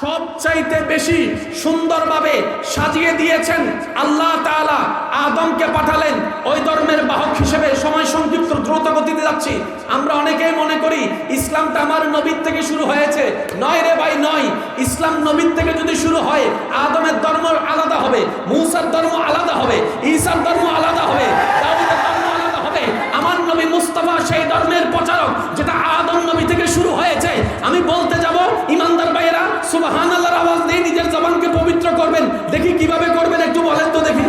সবচাইতে বেশি সুন্দরভাবে সাজিয়ে দিয়েছেন আল্লাহ তাআলা। আদমকে পাঠালেন, ওই ধর্মের বাহক হিসেবে সময় সংক্ষিপ্ত দ্রুত গতিতে যাচ্ছি। আমরা অনেকেই মনে করি, ইসলামটা আমার নবীর থেকে শুরু হয়েছে। নয় রে ভাই, নয়। ইসলাম নবীর থেকে যদি শুরু হয়, আদমের ধর্ম আলাদা হবে, মূসার ধর্ম আলাদা হবে, ঈসার ধর্ম আলাদা হবে দাউদের ধর্ম আলাদা হবে আমার নবী মুস্তাফা সেই ধর্মের প্রচারক যেটা আদম নবী থেকে শুরু হয়েছে। আমি বলতে যাব, ইমানদার ভাইয়েরা সুবাহান আল্লাহর আওয়াজ দিয়ে নিজের জবানকে পবিত্র করবেন। দেখি কীভাবে করবেন একটু বলেন তো দেখি।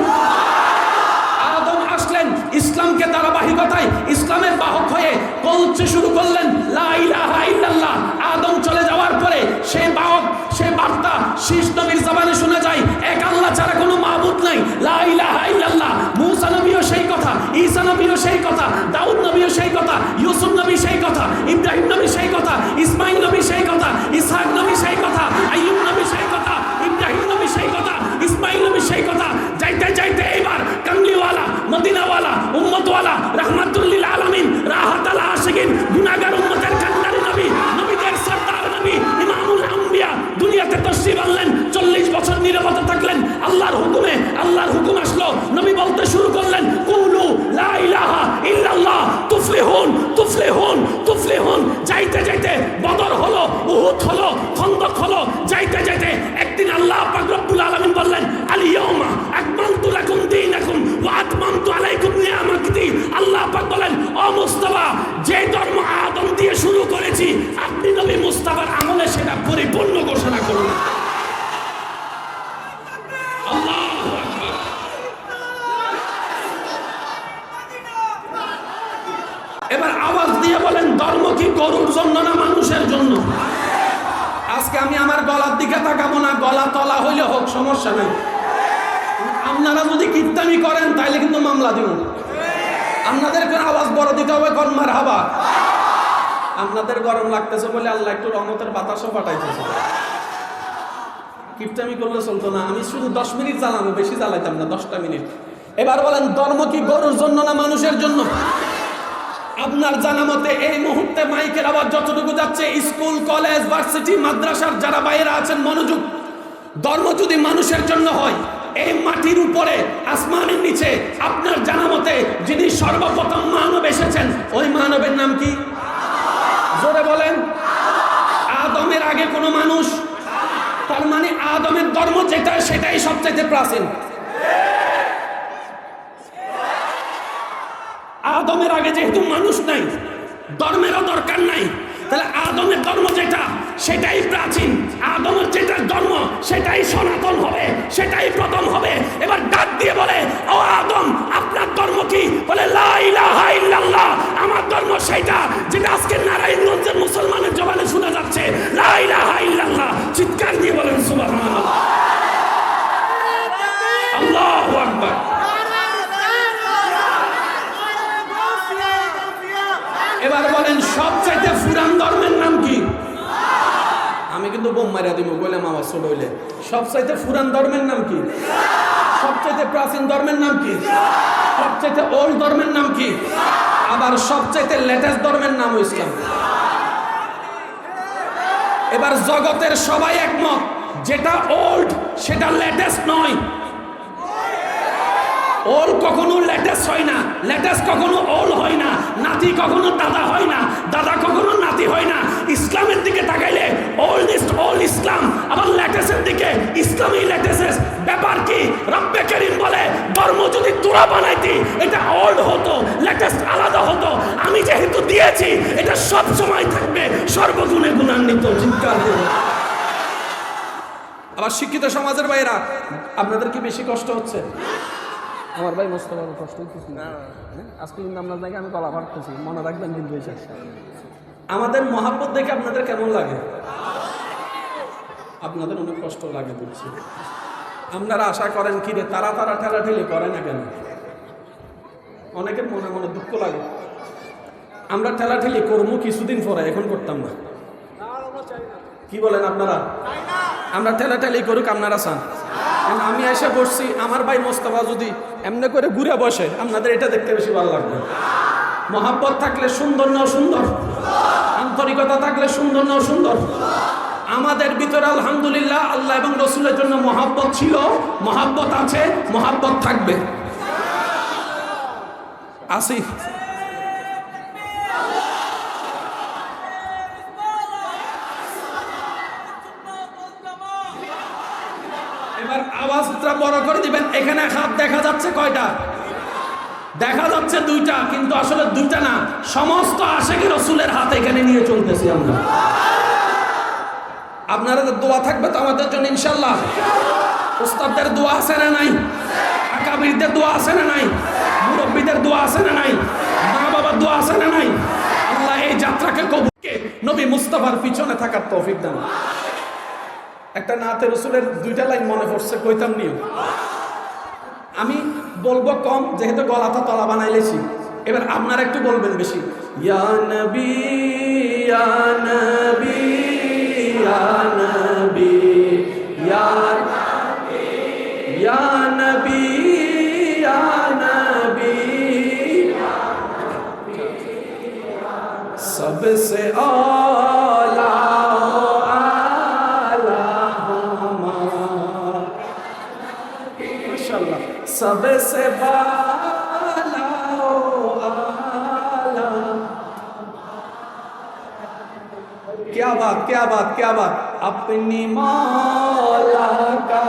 আদম আসলেন ইসলামকে ধারাবাহিকতায়, ইসলামের বাহক হয়ে বলতে শুরু করলেন, লা ইলাহা ইল্লাল্লাহ। আদম চলে যাওয়ার পরে সেই বাহক সেই বার্তা শীষ নবীর জবানে শোনা যায়, এক আল্লাহ ছাড়া কোনো মাবুদ নাই। লা ইলাহা ইল্লাল্লাহ। মুসা নবীও সেই কথা, ঈসা নবীও সেই কথা, দাউদ নবীও সেই কথা, ইউসুফ নবী সেই কথা, ইব্রাহিম নবী সেই কথা ইসমাইল নবী সেই কথা নবী সেই কথা নবী সেই কথা, ইব্রাহিম নবী সেই কথা ইসমাইল নবী সেই কথা। যাইতে যাইতে কামলিওয়ালা, মদিনাওয়ালা, উম্মতওয়ালা রহমাতুল্লিল আলামিন রাহাত আল আশিকিন, গুনাহগার উম্মতের তুফলিহুন তুফলিহুন তুফলিহুন যাইতে যাইতে বদর হলো, উহুদ হলো, খন্দক হলো। যাইতে যাইতে একদিন আল্লাহ পাক রব্বুল আলামিন বললেন আলিয়াউমা আকমালতু লাকুম দীনাকুম ওয়া আতমামতু আলাইকুম নিয়ামাতি। আল্লাহ পাক বলেন, ও মুস্তাফা, যে ধর্ম আদম দিয়ে শুরু করেছি, আপনি নবী মুস্তাফার আমলে সেটা পরিপূর্ণ ঘোষণা করুন আল্লাহু আকবার এবার আওয়াজ দিয়ে বলেন ধর্ম কি গরুর জন্য না মানুষের জন্য? আজকে আমি আমার গলার দিকে তাকাবো না, গলা তলা হইলে হোক, সমস্যা নেই। আপনারা যদি কীর্তানি করেন, তাইলে কিন্তু মামলা দিব আপনাদের কোনো আওয়াজ বড় দিতে হবে কর্মার হাবা আপনাদের গরম লাগতেছে বলে আল্লাহ একটু রহমতের বাতাসও পাঠাইতেছে। কীর্তামি করলে চলতো না, আমি শুধু দশ মিনিট জ্বালানো বেশি জ্বালাইতাম না, দশটা মিনিট। এবার বলেন, ধর্ম কি গরুর জন্য না মানুষের জন্য? আপনার জানা মতে এই মুহূর্তে মাইকের আবার যতটুকু যাচ্ছে, স্কুল, কলেজ, ভার্সিটি, মাদ্রাসার যারা বাইরে আছেন, মনোযোগ, ধর্ম যদি মানুষের জন্য হয়, এই মাটির উপরে, আসমানের নিচে, আপনার জানা মতে যিনি সর্বপ্রথম মানব এসেছেন, ওই মানবের নাম কি? জোরে বলেন। আদমের আগে কোনো মানুষ? তার মানে আদমের ধর্ম যেটা, সেটাই সবচাইতে প্রাচীন। আদমের আগে যেহেতু মানুষ নাই, ধর্মেরও দরকার নাই, তাহলে আদমের ধর্ম যেটা, সেটাই প্রাচীন। আদমের যেটা ধর্ম, সেটাই সনাতন হবে, সেটাই প্রথম হবে। এবার ডাক দিয়ে বলে, ও আদম, আপনার ধর্ম কি? বলে আমার ধর্ম সেটা যেটা আজকে নারায়ণগঞ্জের মুসলমানের জবানে শোনা যাচ্ছে লা ইলাহা ইল্লাল্লাহ চিৎকার দিয়ে বলেন সুবহানাল্লাহ আল্লাহু আকবার এবার বলেন সবচাইতে ফুরান ধর্মের নাম কি আমি হইলে সবচাইতে ধর্মের নাম কি? সবচাইতে প্রাচীন ধর্মের নাম কি? সবচাইতে ওল্ড ধর্মের নাম কি? আবার সবচাইতে লেটেস্ট ধর্মের নাম ইসলাম এবার জগতের সবাই একমত, যেটা ওল্ড সেটা লেটেস্ট নয়। ওল কখনো লেটেস্ট হয় না লেটেস্ট কখনো ওল হয় না, নাতি কখনো দাদা হয় না, দাদা কখনো নাতি হয় না। ইসলামের দিকে তাকাইলে ওল্ড ইসলাম আবার লেটেস্টের দিকে লেটেস্ট ব্যাপার কি? রব্বে করিম বলে ধর্ম যদি তোরা বানাইতি এটা ওল্ড হতো লেটেস্ট আলাদা হতো। আমি যেহেতু দিয়েছি এটা সব সময় থাকবে সর্বগুণে গুণান্বিত চিৎকার। আবার শিক্ষিত সমাজের বাইরা আপনাদের কি বেশি কষ্ট হচ্ছে? আমার ভাই কষ্ট না আজকে কিন্তু আপনার জায়গায় আমি গলা ফাটতেছি মনে রাখবেন কিন্তু আমাদের মহাব্বত দেখে আপনাদের কেমন লাগে? আপনাদের অনেক কষ্ট লাগে বুঝছি আপনারা আশা করেন কি রে, তারা তারা ঠেলা ঠেলে করে না কেন? অনেকের মনে মনে দুঃখ লাগে। আমরা ঠেলা ঠেলি করব কিছুদিন পরে, এখন করতাম না। কি বলেন আপনারা? আমরা ঠেলা ঠেলি করুক, আপনারা চান। আমি এসে বসছি, আমার ভাই মোস্তফা যদি এমনি করে ঘুরে বসে, আপনাদের এটা দেখতে বেশি ভালো লাগবে। মহাব্বত থাকলে সুন্দর না সুন্দর আন্তরিকতা থাকলে সুন্দর না সুন্দর আমাদের ভিতরে আলহামদুলিল্লাহ আল্লাহ এবং রসুলের জন্য মহাব্বত ছিল। মহাব্বত আছে, মহাব্বত থাকবে। আসি। এবার আওয়াজটা বড় করে দিবেন। এখানে হাত দেখা যাচ্ছে কয়টা? দেখা যাচ্ছে দুইটা, কিন্তু আসলে দুইটা না। সমস্ত আশেকি রসুলের হাত এখানে নিয়ে চলতেছি আমরা। আপনাদের দোয়া থাকবে তো আমাদের জন্য ইনশাল্লাহ উস্তাদদের দোয়া আছে না নাই? আকাবিরদের দোয়া আছে না নাই? মুরব্বীদের দোয়া আছে না নাই? মা বাবার দোয়া আছে না নাই? আল্লাহ এই যাত্রাকে কবুলকে নবী মুস্তাফার পিছনে থাকার তৌফিক দেন। একটা নাতে রসুলের দুইটা লাইন মনে পড়ছে, কইতাম নিও। আমি বলব কম, যেহেতু গলাটা তলা বানাইলেছি। এবার আপনারা একটু বলবেন বেশি। ইয়া নবী क्या बात क्या बात? अपनी माला का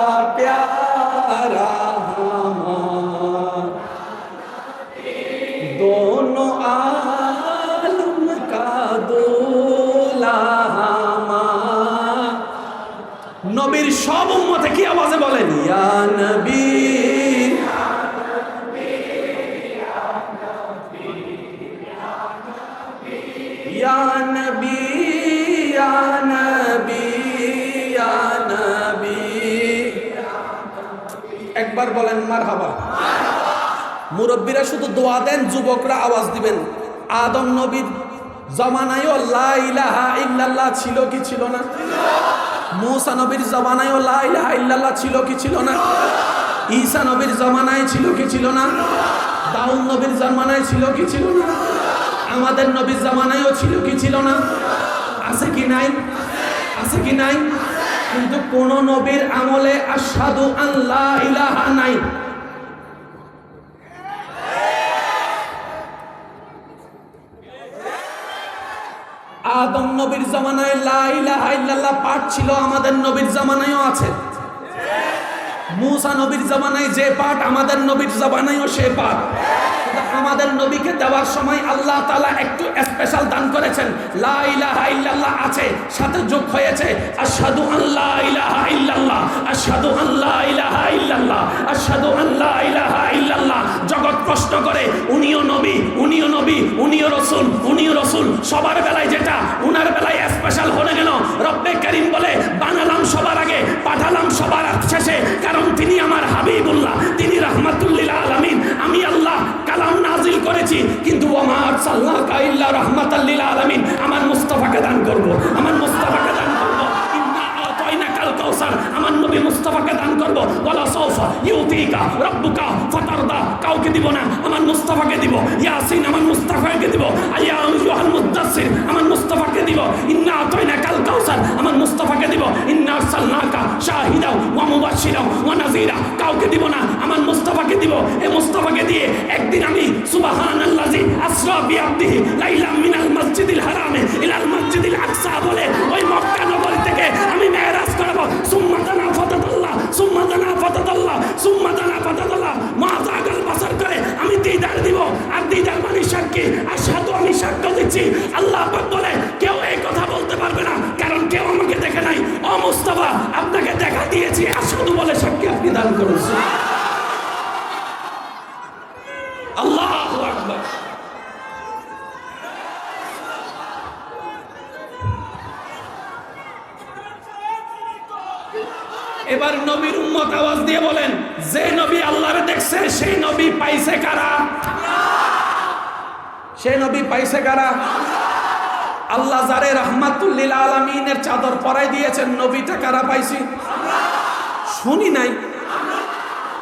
মুরব্বীরা শুধু দোয়া দেন, যুবকরা আওয়াজ দিবেন। আদম নবীর জমানায়ও ছিল কি ছিল না? মূসা নবীর জমানায়ও ছিল কি ছিল না? ঈসা নবীর জমানায় ছিল কি ছিল না? দাউদ নবীর জমানায় ছিল কি ছিল না? আমাদের নবীর জমানায়ও ছিল কি ছিল না? আছে কি নাই? আছে কি নাই? কিন্তু কোন নবীর আমলে আসাদু আল্লাহ ইলাহা নাই। আদম নবীর জামানায় লা ইলাহা ইল্লাল্লাহ পাঠ ছিল আমাদের নবীর জামানায়ও আছে। মুসা নবীর জামানায় যে পাঠ আমাদের নবীর জামানায়ও সে পাঠ। আমাদের নবীকে দেওয়ার সময় আল্লাহ তাআলা একটু স্পেশাল দান করেছেন। লা ইলাহা ইল্লাল্লাহ আছে, সাথে যোগ হয়েছে। আশহাদু আল্লা ইলাহা ইল্লাল্লাহ, আশহাদু আল্লা ইলাহা ইল্লাল্লাহ, আশহাদু আল্লা ইলাহা জগৎ প্রশ্ন করে উনিও নবী উনিও নবী, উনিও রসুল উনিও রসুল। সবার বেলায় যেটা, উনার বেলায় স্পেশাল হয়ে গেল রব্বে করিম বলে, বানালাম সবার আগে, পাঠালাম সবার শেষে, কারণ তিনি আমার হাবিবুল্লাহ। ইউতিকা, রাব্বুকা, ফাতারদা, কাউকে দিব না, আমার মুস্তাফাকে দিব। ইয়াসিন, আমার মুস্তাফাকে দিব। আইয়া আইয়ুহাল মুদাসসির, আমার মুস্তাফাকে দিব। ইন্না আতাইনাকাল কাউসার, আমার মুস্তাফাকে দিব। ইন্না আরসালনাকা শাহিদা ওয়া মুবাশশিরা ওয়া নাযীরা কাউকে দিব না, আমার মুস্তাফাকে দিব। এই মুস্তাফাকে দিয়ে একদিন আমি সুবহানাল্লাযী আসরা বিআবদিহি লাইলাম মিনাল মসজিদিল হারামে ইলাল মসজিদিল আকসা বলে ওই মক্কা নগরী থেকে আমি মেরাজ করব সুম্মা দানা ফাতাদাল্লাহ সুম্মা দানা ফাতাদাল্লাহ সুম্মা দানা ফাতাদাল্লাহ মাযাগাল বাসার করে আমি দিদার দিব। আর দিদার মানে সাক্ষী আর সাধু আমি সাক্ষ্য দিচ্ছি। আল্লাহ পাক বলে, কেউ এই কথা বলতে পারবে না, কারণ কেউ আমাকে দেখে নাই। ও মুস্তাফা, আপনাকে দেখা দিয়েছি আর সাধু বলে সাক্ষী আপনি দান করেছেন আল্লাহ আকবার। এবার নবীর উম্মত আওয়াজ দিয়ে বলেন, যে নবী আল্লাহরে দেখছে সেই নবী পাইছে কারা? সে নবী পাইছে কারা? আল্লাহ যারে রহমাতুল্লিল আলমিনের চাদর পরাই দিয়েছেন, নবীটা কারা পাইছি? শুনি নাই।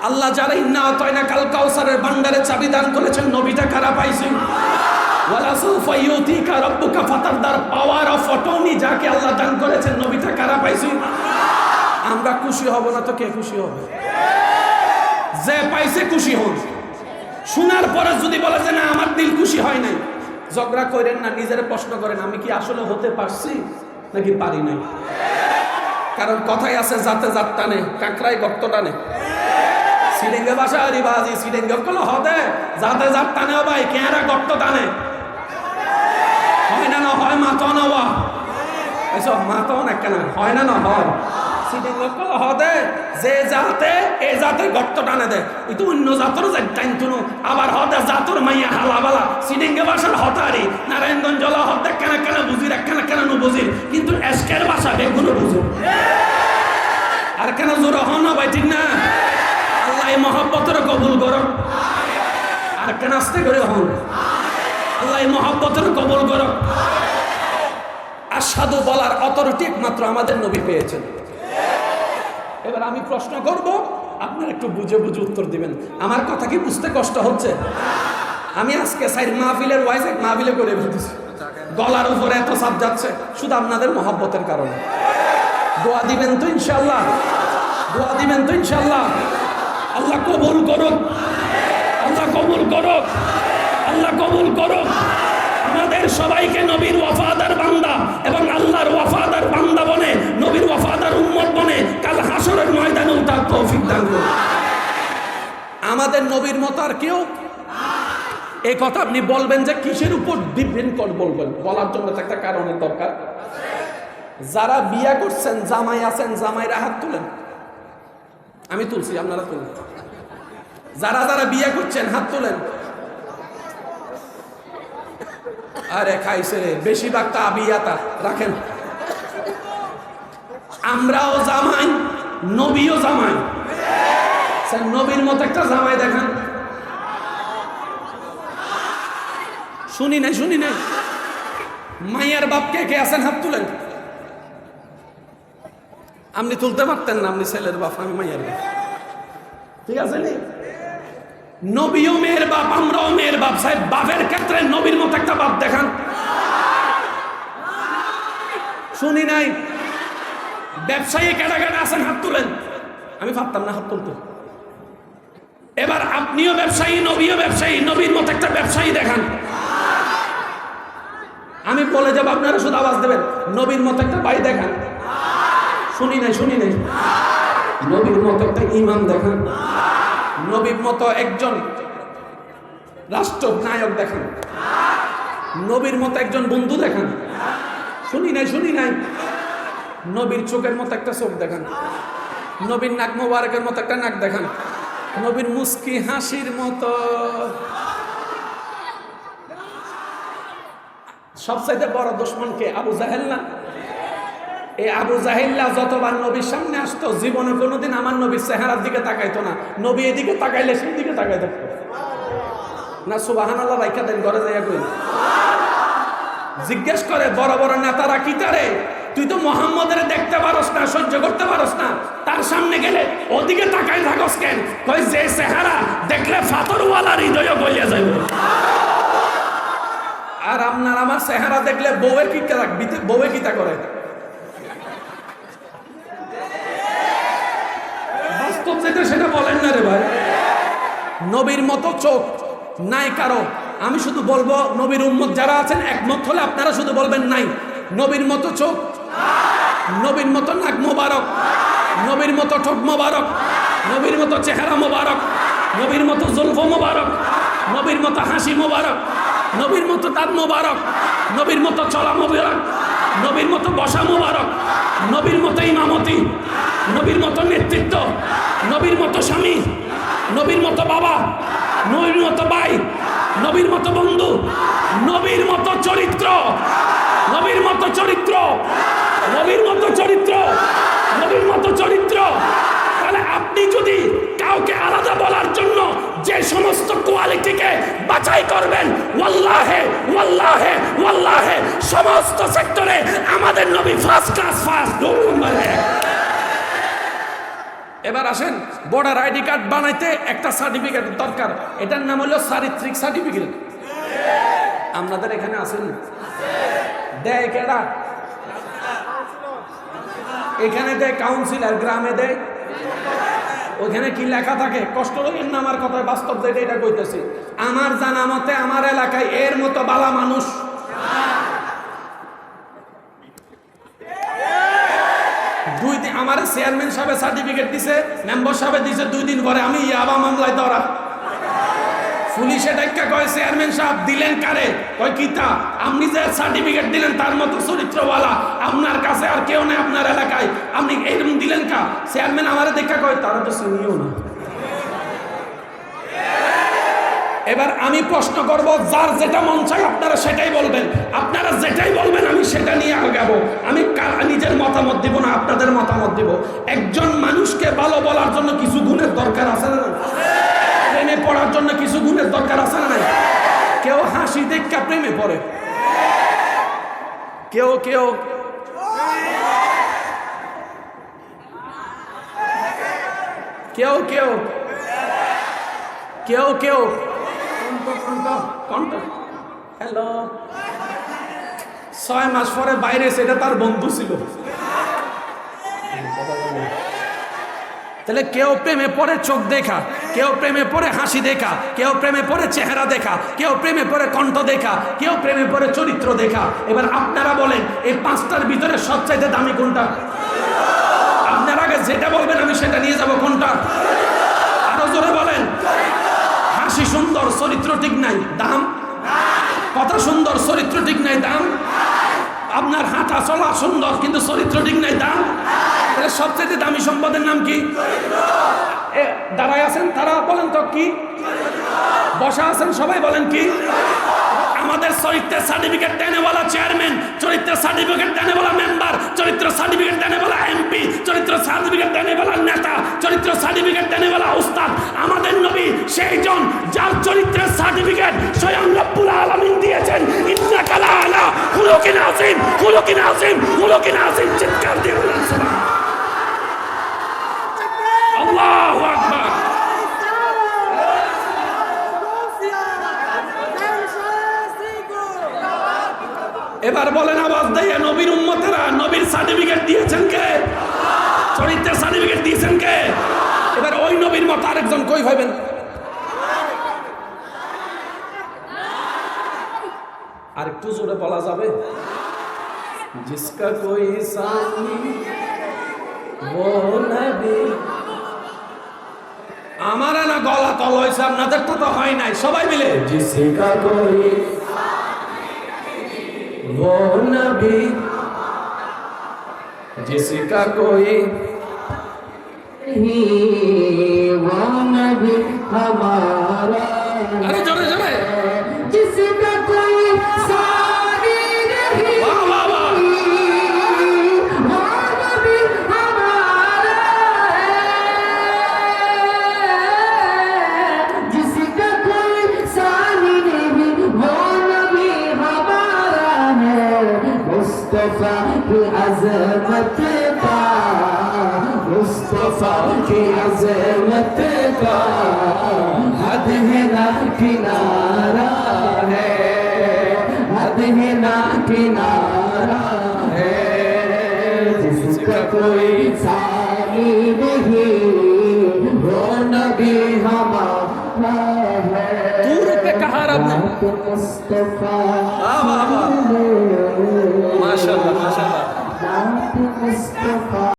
আল্লাহ যারা ইন্না অতয়না কাল কাউসারের ভান্ডারে চাবি দান করেছেন, নবীটা কারা পাইছি? পাওয়ার অফ অটর্নি যাকে আল্লাহ দান করেছেন, নবীটা কারা পাইছি? আমরা খুশি হব না তো কে খুশি হবে? যে পাইছে খুশি হন। শোনার পরে যদি বলে যে না, আমার দিল খুশি হয় নাই, ঝগড়া করেন না, নিজের প্রশ্ন করেন, আমি কি আসলে হতে পারছি নাকি পারি নাই? কারণ কথাই আছে যাতে জাত টানে কাঁকড়াই গর্ত টানে। সিলিঙ্গে বাসা আরি বাজি সিলিঙ্গে কলো হতে যাতে জাত টানে ভাই কেঁরা গর্ত টানে। হয় না না হয় মাতো না ওয়া এসব মাতো না কেন? হয় না না হয়। যে এ অন্য নারায়ণগঞ্জ কেন কেন বুঝির কেন কেন বুঝির, কিন্তু এসকের বাসা বেগুনো বুঝো আর কেন জোর হন ভাই, ঠিক না? আল্লাহ মহব্বতের কবুল করো আর কেন আস্তে করে হন। আল্লাহ মহব্বতের কবুল করো আসাদু বলার অথরিটি একমাত্র আমাদের নবী পেয়েছেন। এবার আমি প্রশ্ন করব, আপনারা একটু বুঝে বুঝে উত্তর দিবেন। আমার কথা কি বুঝতে কষ্ট হচ্ছে? আমি আজকে সাইড মাহফিলের ওয়াইজ এক মাহফিলে করে ফেলতেছি। গলার উপরে এত চাপ যাচ্ছে, শুধু আপনাদের মহব্বতের কারণে। দোয়া দিবেন তো ইনশাল্লাহ দোয়া দিবেন তো ইনশাল্লাহ আল্লাহ কবুল করুক। আল্লাহ কবুল করুক। আল্লাহ কবুল করুক। আমাদের সবাইকে নবীর ওয়াফাদার বান্দা এবং আল্লাহর ওয়াফাদার বান্দা বনে, নবীর ওয়াফাদার উম্মত বনে, কাল হাসরের তৌফিক দান করুন। আমাদের নবীর মতো আর কেউ? এই কথা আপনি বলবেন যে কিসের উপর ডিপেন্ড করে বলবেন? বলার জন্য একটা কারণের দরকার। যারা বিয়া করছেন, জামাই আছেন জামাইরা হাত তুলেন। আমি তুলছি, আপনারা তুলেন। যারা যারা বিয়ে করছেন, হাত তুলেন। আরে খাইছে রে, বেশিরভাগ তা বিয়াতা, রাখেন। আমরাও জামাই। নবীও জামাই। স্যার, নবীর মতো একটা জামাই দেখান। শুনি নাই শুনি নাই। মাইয়ার বাপ কে কে আছেন? হাত তুলেন। আপনি তুলতে পারতেন না, আপনি ছেলের বাপ, আমি মাইয়ার বাপ। ঠিক আছে নি? নবীও মেয়ের বাপ, আমরাও মেয়ের বাপ। সাহেব বাপের ক্ষেত্রে নবীর মতো একটা বাপ দেখান। শুনি নাই। ব্যবসায়ী কেটা কেটা আছেন, হাত তুলেন। আমি ভাবতাম না হাত তুলতে। এবার আপনিও ব্যবসায়ী, নবীও ব্যবসায়ী, নবীর মতো একটা ব্যবসায়ী দেখান। আমি বলে যাব, আপনারা শুধু আওয়াজ দেবেন। নবীর মতো একটা বাই দেখান। শুনি নাই শুনি নাই। নবীর মতো একটা ইমাম দেখান। নবীর মতো একজন রাষ্ট্র নায়ক দেখান। নবীর মতো একজন বন্ধু দেখান। শুনি নাই শুনি নাই। নবীর চোখের মতো একটা চোখ দেখান। নবীর নাক মোবারকের মতো একটা নাক দেখান। নবীর মুস্কি হাসির মতো। সবচাইতে বড় দুশ্মনকে আবু জাহেল না? এই আবু জাহিল্লা যতবার নবীর সামনে আসতো, জীবনে কোনোদিন আমার নবীর চেহারার দিকে তাকাইতো না। নবী এদিকে তাকাইলে সেই দিকে তাকাই থাকতো না সুবাহান আল্লাহ রাইখা দেন, ঘরে যাইয়া কই জিজ্ঞেস করে, বড় বড় নেতারা কি তারে? তুই তো মোহাম্মদের দেখতে পারস না, সহ্য করতে পারস না। তার সামনে গেলে ওদিকে তাকাই থাকস কেন? কই যে চেহারা দেখলে ফাতরওয়ালার হৃদয় গলিয়া যাইব। আর আপনার আমার চেহারা দেখলে বউয়ের কি বউয়ে কিতা করে? যেটা সেটা বলেন না রে ভাই। নবীর মতো চোখ নাই কারও। আমি শুধু বলব, নবীর উম্মত যারা আছেন, একমত হলে আপনারা শুধু বলবেন নাই। নবীর মতো চোখ নবীর মতো নাক মোবারক, নবীর মতো ঠোঁট মোবারক, নবীর মতো চেহারা মোবারক, নবীর মতো জুলফ মোবারক, নবীর মতো হাসি মোবারক, নবীর মতো দাঁত মোবারক, নবীর মতো চলা মোবারক, নবীর মতো বসা মোবারক, নবীর মতো ইমামতি কার্ড বানাইতে একটা সার্টিফিকেট দরকার। এটার নাম হলো চারিত্রিক সার্টিফিকেট আপনাদের এখানে আছেন দেয় কেডা? এখানে দেয় কাউন্সিলর গ্রামে দেয়। ওইখানে কি লেখা থাকে? কষ্ট লাগেন না আমার কথায় বাস্তব যেটা এটা কইতেছি। আমার জানা মতে আমার এলাকায় এর মতো বালা মানুষ দুই দিন আমার চেয়ারম্যান সাহেব সার্টিফিকেট দিছে মেম্বার সাহেব দিছে দুই দিন পরে আমি ইয়াবা মামলায় ধরা। পুলিশে ডাক্কা কয়, চেয়ারম্যান সাহেব, দিলেন কারে? কয়, কিতা? আপনি যে সার্টিফিকেট দিলেন তার মতো চরিত্রওয়ালা, আপনার কাছে আর কেউ নেই আপনার এলাকায়। আপনি এরকম দিলেন কা? চেয়ারম্যান আমার দেখা কয়, তারা তো শুনিও না। এবার আমি প্রশ্ন করব, যার যেটা মন চায় আপনারা সেটাই বলবেন। আপনারা যেটাই বলবেন, আমি সেটা নিয়ে আগাবো। আমি নিজের মতামত দিব না, আপনাদের মতামত দিব। একজন মানুষকে ভালো বলার জন্য কিছু গুণের দরকার আছে না প্রেমে পড়ার জন্য কিছু গুণের দরকার আছে না নাই? কেউ হাসি দেখা প্রেমে পড়ে। কেউ কেউ কেউ কেউ কেউ কেউ হ্যালো ছয় মাস পরে বাইরে সেটা তার বন্ধু ছিল। তাহলে কেউ প্রেমে পড়ে চোখ দেখা, কেউ প্রেমে পড়ে হাসি দেখা, কেউ প্রেমে পড়ে চেহারা দেখা, কেউ প্রেমে পড়ে কণ্ঠ দেখা, কেউ প্রেমে পড়ে চরিত্র দেখা। এবার আপনারা বলেন, এই পাঁচটার ভিতরে সবচাইতে দামি কোনটা? আপনারা আগে যেটা বলবেন, আমি সেটা নিয়ে যাব কোনটা? আরও জোরে বলেন। হাসি সুন্দর, চরিত্র ঠিক নাই, দাম? কথা সুন্দর, চরিত্র ঠিক নাই, দাম? আপনার হাঁটা চলা সুন্দর, কিন্তু চরিত্র ঠিক নাই, দাম? তাহলে সবচেয়ে দামি সম্পদের নাম কি? দাঁড়ায় আছেন তারা বলেন তো কি? বসা আছেন সবাই বলেন কি? আমাদের চরিত্রের সার্টিফিকেট দেনেওয়ালা চেয়ারম্যান চরিত্রের সার্টিফিকেট দেনেওয়ালা মেম্বার চরিত্র সার্টিফিকেট দেনেওয়ালা এমপি চরিত্র সার্টিফিকেট দেনেওয়ালা নেতা, চরিত্র সার্টিফিকেট দেনেওয়ালা উস্তাদ। আমাদের নবী সেই জন যার চরিত্রের সার্টিফিকেট স্বয়ং রব্বুল আলামিন দিয়েছেন। ইন্নাকা লা আলা খুলুকিন আযীম খুলুকিন আযীম খুলুকিন আযীম, চিৎকার দিয়ে বলেন সুবহান আল্লাহু আকবার এবার বলেন আওয়াজ দেয়, নবীর উম্মতেরা নবীর সার্টিফিকেট দিয়েছেন কে? চরিত্রের সার্টিফিকেট দিয়েছেন কে? এবার ওই নবীর মতো আরেকজন কই ভাবেন আর একটু জোরে বলা যাবে? জিসকা কোই সামনে? ও নবী। আমার না গলা তল হয়েছে তো হয় নাই, সবাই মিলে। জিসকা वो नबी जिसका कोई वो नबी हमारा अरे जोरे जोरे مصطفى بعزمتك مصطفى بعزمتك حد هنا كنارة ہے حد هنا كنارة ہے جس کا کوئی ثانی মোহাম্মদ মুস্তফা মাশাআল্লাহ মাশাআল্লাহ মুস্তফা